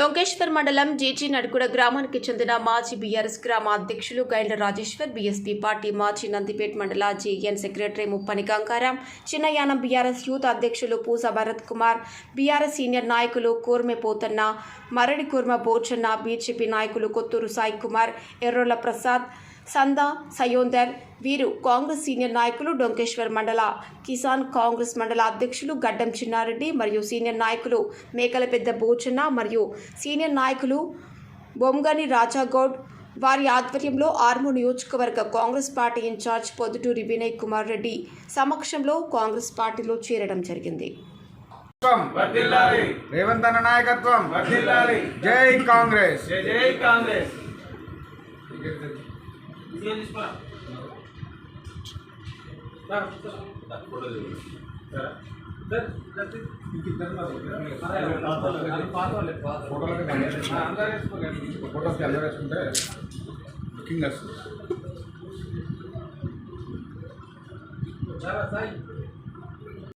డొంకేశ్వర్ మండలం జీజీ నడుకుడ గ్రామానికి చెందిన మాజీ బీఆర్ఎస్ గ్రామ అధ్యక్షులు గైండ్ల రాజేశ్వర్ బీఎస్పీ పార్టీ మాజీ నందిపేట్ మండల JN secretary Muppani Gangaram Chinnayanam BRS youth అధ్యక్షులు పూస భరత్ కుమార్ బీఆర్ఎస్ సీనియర్ నాయకులు కూర్మె పోతన్న మరడి కూర్మ బోచన్న బీజేపీ నాయకులు కొత్తూరు సాయి కుమార్ ఎర్రోల ప్రసాద్ సందా సయోందర్ వీరు కాంగ్రెస్ సీనియర్ నాయకులు డొంకేశ్వర్ మండల కిసాన్ కాంగ్రెస్ మండల అధ్యక్షులు గడ్డం చిన్నారెడ్డి మరియు సీనియర్ నాయకులు మేకల పెద్ద బోచన్న మరియు సీనియర్ నాయకులు బొమ్గని రాజాగౌడ్. వారి ఆధ్వర్యంలో ఆర్మూర్ నియోజకవర్గ Congress party incharge Podduturi Vinay Kumar Reddy సమక్షంలో కాంగ్రెస్ పార్టీలో చేరడం జరిగింది. నాయకత్వం వర్ధిల్లాలి. రేవంత్ అన్న నాయకత్వం. వర్ధిల్లాలి. జై కాంగ్రెస్. జై జై కాంగ్రెస్. ఫోటోస్కి అందరూ వేసుకుంటే బుకింగ్ వస్తుంది సాయి